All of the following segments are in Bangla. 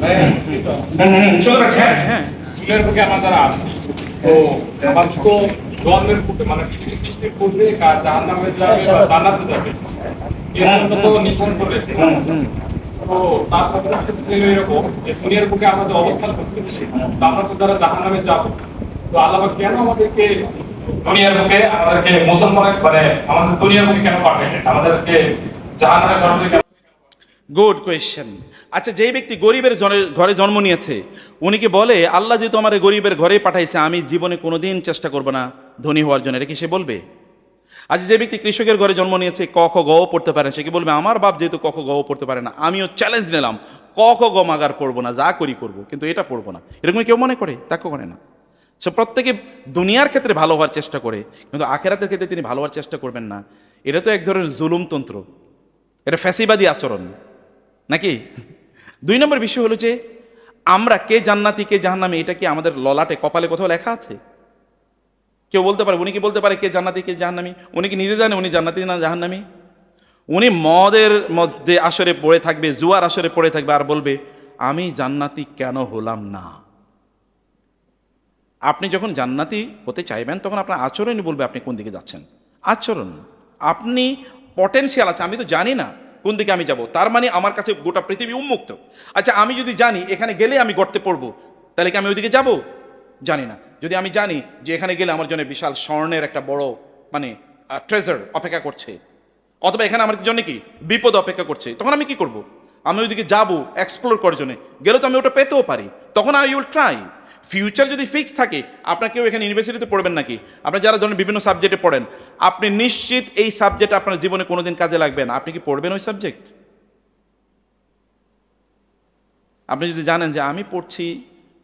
হ্যাঁ ফুলের বুকে আমরা যারা আছি তো আমার তো জন্মের পূর্বে মানে পৃথিবী সৃষ্টির পূর্বে জাহান নামে যাবে বা জান্নাতে যাবে। এরকম তো নির্ধারণ করে তো তার সাথে সাথে এরকম যে দুনিয়ার বুকে অবস্থান করতেছি আমরা তো যারা জাহান নামে যাব তো আল্লাহ কেন আমাদেরকে দুনিয়ার বুকে আমাদেরকে মুসলমানের মানে আমাদের দুনিয়ার বুকে কেন পাঠাইলেন? আমাদেরকে জাহান নামে সরাসরি গুড কোয়েশ্চেন আচ্ছা যেই ব্যক্তি গরিবের ঘরে জন্ম নিয়েছে, উনি কি বলে, আল্লাহ যেহেতু আমার গরিবের ঘরে পাঠাইছে, আমি জীবনে কোনোদিন চেষ্টা করব না ধনী হওয়ার জন্য। এটা কি সে বলবে? আজ যে ব্যক্তি কৃষকের ঘরে জন্ম নিয়েছে, ক, খ, গ পড়তে পারে সে কি বলবে, আমার বাপ যেহেতু ক, খ, গ পড়তে পারে না, আমিও চ্যালেঞ্জ নিলাম, ক, খ, গ মাগার পড়ব না, যা করি করব, কিন্তু এটা পড়ব না। এরকম কেউ মনে করে? তাকে করে না। সে প্রত্যেকে দুনিয়ার ক্ষেত্রে ভালো হওয়ার চেষ্টা করে, কিন্তু আখেরাতের ক্ষেত্রে তিনি ভালো হওয়ার চেষ্টা করবেন না। এটা তো এক ধরনের জুলুমতন্ত্র। এটা ফ্যাসিবাদী আচরণ। নাকি? দুই নম্বর বিষয় হলো যে, আমরা কে জান্নাতি, কে জাহান্নামি, এটা কি আমাদের ললাটে কপালে কোথাও লেখা আছে? কেউ বলতে পারে, উনি কি বলতে পারে কে জান্নাতি, কে জাহান্নামী? উনি কি নিজে জানে উনি জান্নাতি না জাহান্নামি? উনি মদের মধ্যে আসরে পড়ে থাকবে, জুয়ার আসরে পড়ে থাকবে আর বলবে, আমি জান্নাতি কেন হলাম না? আপনি যখন জান্নাতি হতে চাইবেন, তখন আপনার আচরণই বলবে আপনি কোন দিকে যাচ্ছেন। আচরণ। আপনি পটেনশিয়াল আছে, আমি তো জানি না। কোন দিকে আমি যাব? তার মানে আমার কাছে গোটা পৃথিবী উন্মুক্ত। আচ্ছা আমি যদি জানি এখানে গেলে আমি গর্তে পড়ব, তাহলে কি আমি ওইদিকে যাব? জানি না। যদি আমি জানি যে এখানে গেলে আমার জন্য বিশাল স্বর্ণের একটা বড় মানে ট্রেজার অপেক্ষা করছে, অথবা এখানে আমার জন্য কি বিপদ অপেক্ষা করছে, তখন আমি কি করব? আমি ওইদিকে যাব এক্সপ্লোর করার জন্য। গেলে তো আমি ওটা পেতেও পারি। তখন আই উইল ট্রাই ফিউচার যদি ফিক্স থাকে আপনার কেউ এখানে ইউনিভার্সিটিতে পড়বেন নাকি? আপনার যারা ধরেন বিভিন্ন সাবজেক্টে পড়েন, আপনি নিশ্চিত এই সাবজেক্ট আপনার জীবনে কোনোদিন কাজে লাগবে না। আপনি কি পড়বেন ওই সাবজেক্ট আপনি যদি জানেন যে আমি পড়ছি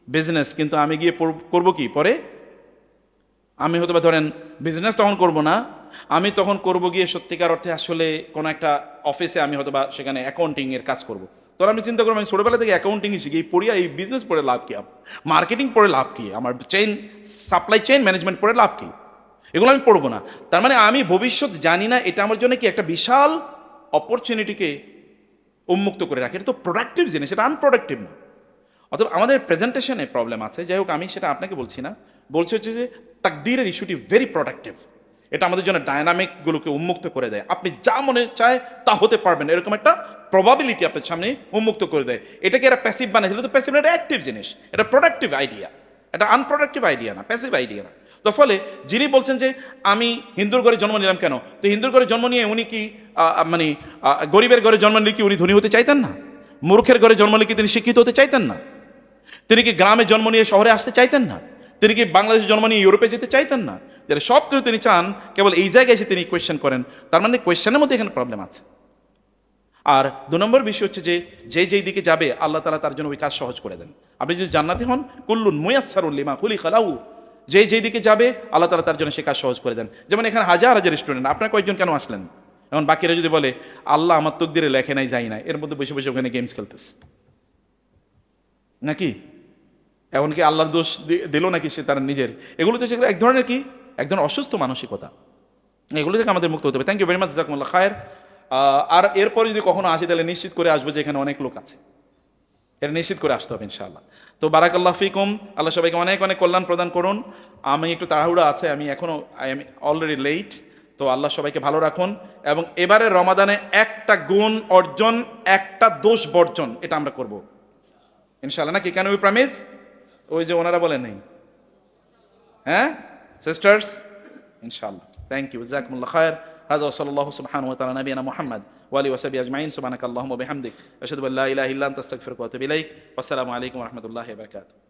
বিজনেস কিন্তু আমি গিয়ে করব কি? পরে? আমি হয়তো বা ধরেন বিজনেস তখন করব না। আমি তখন করব গিয়ে সত্যিকার অর্থে আসলে কোনো একটা অফিসে আমি হয়তো বা সেখানে অ্যাকাউন্টিংয়ের কাজ করব। তখন আমি চিন্তা করব, আমি ছোটোবেলা থেকে অ্যাকাউন্টিংই শিখি, এই পড়িয়া এই বিজনেস পড়ে লাভ কি? মার্কেটিং পড়ে লাভ কি? আমার চেইন সাপ্লাই চেইন ম্যানেজমেন্ট পড়ে লাভ কী? এগুলো আমি পড়ব না। তার মানে আমি ভবিষ্যৎ জানি না, এটা আমার জন্য কি একটা বিশাল অপরচুনিটিকে উন্মুক্ত করে রাখে? এটা তো প্রোডাক্টিভ জিনিস, এটা আনপ্রোডাক্টিভ না। অথবা আমাদের প্রেজেন্টেশনে প্রবলেম আছে। যাই হোক, আমি সেটা আপনাকে বলছি না। বলছি হচ্ছে যে, তাকদিরের ইস্যুটি ভেরি প্রোডাক্টিভ এটা আমাদের জন্য ডায়নামিকগুলোকে উন্মুক্ত করে দেয়। আপনি যা মনে চায় তা হতে পারবেন। এরকম একটা প্রবাবিলিটি আপনার সামনে উন্মুক্ত করে দেয়। এটাকে এরা প্যাসিভ বানিয়েছিল তো প্যাসিভ এটা অ্যাক্টিভ জিনিস, এটা প্রোডাক্টিভ আইডিয়া এটা আনপ্রোডাক্টিভ আইডিয়া না প্যাসিভ আইডিয়া না। তো ফলে যিনি বলছেন যে, আমি হিন্দুর ঘরে জন্ম নিলাম কেন? তো হিন্দুর ঘরে জন্ম নিয়ে উনি কি মানে গরিবের ঘরে জন্ম নিলে কি উনি ধনী হতে চাইতেন না? মূর্খের ঘরে জন্ম নিলে কি তিনি শিক্ষিত হতে চাইতেন না? তিনি কি গ্রামে জন্ম নিয়ে শহরে আসতে চাইতেন না? তিনি কি বাংলাদেশে জন্ম নিয়ে ইউরোপে যেতে চাইতেন না? যারা সব কিছু তিনি চান, কেবল এই জায়গায় এসে তিনি কোয়েশ্চেন করেন। তার মানে কোয়েশ্চেনের মধ্যে এখানে প্রবলেম আছে। আর দু নম্বর বিষয় হচ্ছে যে যে যেই দিকে যাবে, আল্লাহ তালা তার জন্য ওই কাজ সহজ করে দেন। আপনি যদি জান্নাতি হন, কুল্লুন মুয়াসারুল্লিমা কুলি খালাউ যে যেই দিকে যাবে, আল্লাহ তালা তার জন্য সে কাজ সহজ করে দেন। যেমন এখানে হাজার হাজার স্টুডেন্ট আপনার কয়েকজন কেন আসলেন? এখন বাকিরা যদি বলে, আল্লাহ আমার তকদিরে লেখে নাই, যাই না এর মধ্যে বসে বসে ওখানে গেমস খেলতেছে। নাকি? এমনকি আল্লাহর দোষ দিল নাকি সে তার নিজের? এগুলো তো সেগুলো এক ধরনের কি? এক ধরনের অসুস্থ মানসিকতা। এগুলো থেকে আমাদের মুক্ত হতে হবে। থ্যাংক ইউ ভেরি মাচ জাকমুল্লাহ খায়ের আর এরপরে যদি কখনো আসি, তাহলে নিশ্চিত করে আসব যে এখানে অনেক লোক আছে। এটা নিশ্চিত করে আসতে হবে, ইনশাআল্লাহ। তো বারাকাল্লাহ ফিকুম, আল্লাহ সবাইকে অনেক অনেক কল্যাণ প্রদান করুন। আমি একটু তাড়াহুড়া আছে, আমি এখনও আই এম অলরেডি লেট তো আল্লাহ সবাইকে ভালো রাখুন। এবং এবারে রমাদানে একটা গুণ অর্জন, একটা দোষ বর্জন, এটা আমরা করব। ইনশাআল্লাহ, নাকি? কেন উই প্রমিস ওই যে ওনারা বলেন নেই। হ্যাঁ? সিস্টার্স ইনশাআল্লাহ। থ্যাংক ইউ জাজাকুমুল্লাহ খায়ের। هذا وصلى الله سبحانه وتعالى نبينا محمد وآله وصحبه أجمعين. سبحانك اللهم وبحمدك. أشهد أن لا إله إلا أنت أستغفرك وأتوب إليك. والسلام عليكم ورحمة الله وبركاته.